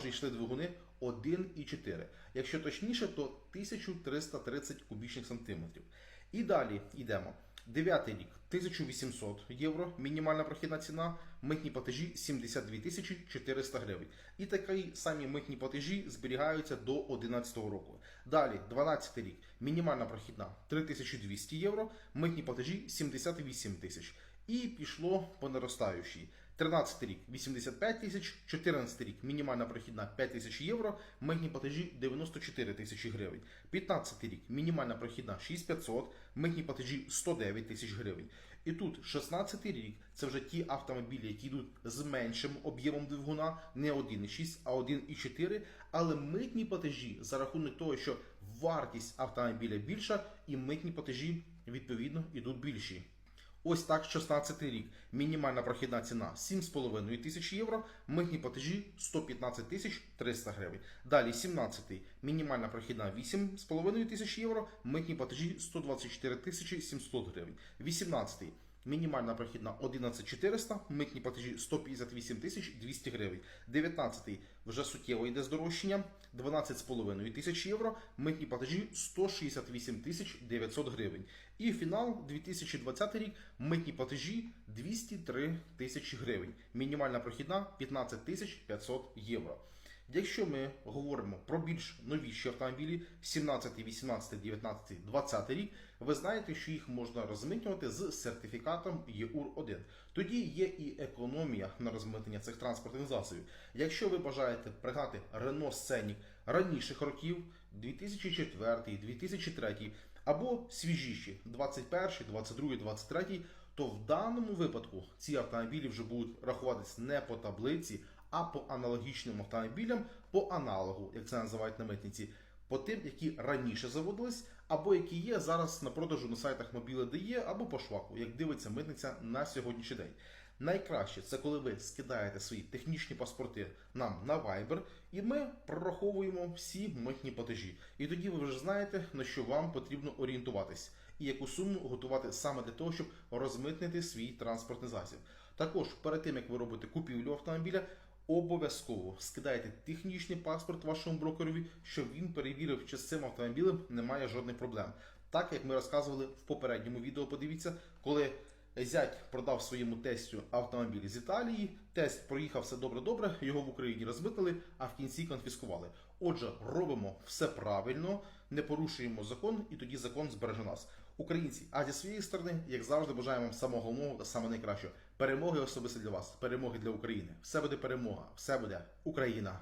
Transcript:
вже йшли двигуни 1,4. Якщо точніше, то 1330 кубічних сантиметрів. І далі йдемо. Дев'ятий рік 1800 євро, мінімальна прохідна ціна, митні платежі 72 400 гривень. І такі самі митні платежі зберігаються до 2011 року. Далі, 12 рік, мінімальна прохідна 3200 євро, митні платежі 78 тисяч. І пішло по наростаючій. 13 рік 85 тисяч, 14 рік мінімальна прохідна 5 тисяч євро, митні платежі 94 тисячі гривень. 15 рік мінімальна прохідна 6500, митні платежі 109 тисяч гривень. І тут 16 рік це вже ті автомобілі, які йдуть з меншим об'ємом двигуна, не 1,6, а 1,4, але митні платежі за рахунок того, що вартість автомобіля більша, і митні платежі відповідно йдуть більші. Ось так 16 рік. Мінімальна прохідна ціна 7,5 тисяч євро, митні платежі 115 тисяч 300 гривень. Далі 17 мінімальна прохідна 8,5 тисяч євро, митні платежі 124 тисячі 700 гривень. 18 Мінімальна прохідна 11400, митні платежі 158 тисяч 200 гривень. 19 вже суттєво йде здорожчання 12,5 тисяч євро, митні платежі 168 тисяч 900 гривень. І фінал 2020 рік митні платежі 203 тисячі гривень. Мінімальна прохідна 15 тисяч 500 євро. Якщо ми говоримо про більш новіші автомобілі 17, 18, 19, 20 рік, ви знаєте, що їх можна розмитнювати з сертифікатом ЄУР-1. Тоді є і економія на розмитнення цих транспортних засобів. Якщо ви бажаєте пригнати Renault Scenic раніших років 2004, 2003 або свіжіші 21, 22, 23, то в даному випадку ці автомобілі вже будуть рахуватись не по таблиці, а по аналогічним автомобілям, по аналогу, як це називають на митниці, по тим, які раніше заводились, або які є зараз на продажу на сайтах Мобіле.де або по шваку, як дивиться митниця на сьогоднішній день. Найкраще це коли ви скидаєте свої технічні паспорти нам на Viber, і ми прораховуємо всі митні платежі. І тоді ви вже знаєте, на що вам потрібно орієнтуватись, і яку суму готувати саме для того, щоб розмитнити свій транспортний засіб. Також перед тим як ви робите купівлю автомобіля, обов'язково скидайте технічний паспорт вашому брокерові, щоб він перевірив, чи з цим автомобілем немає жодних проблем. Так як ми розказували в попередньому відео, подивіться, коли зять продав своєму тестю автомобіль з Італії, тест проїхав все добре-добре, його в Україні розмитили, а в кінці конфіскували. Отже, робимо все правильно, не порушуємо закон, і тоді закон збереже нас. Українці, а зі своєї сторони, як завжди, бажаємо вам самого головного та саме найкращого. Перемоги особисто для вас, перемоги для України. Все буде перемога, все буде Україна.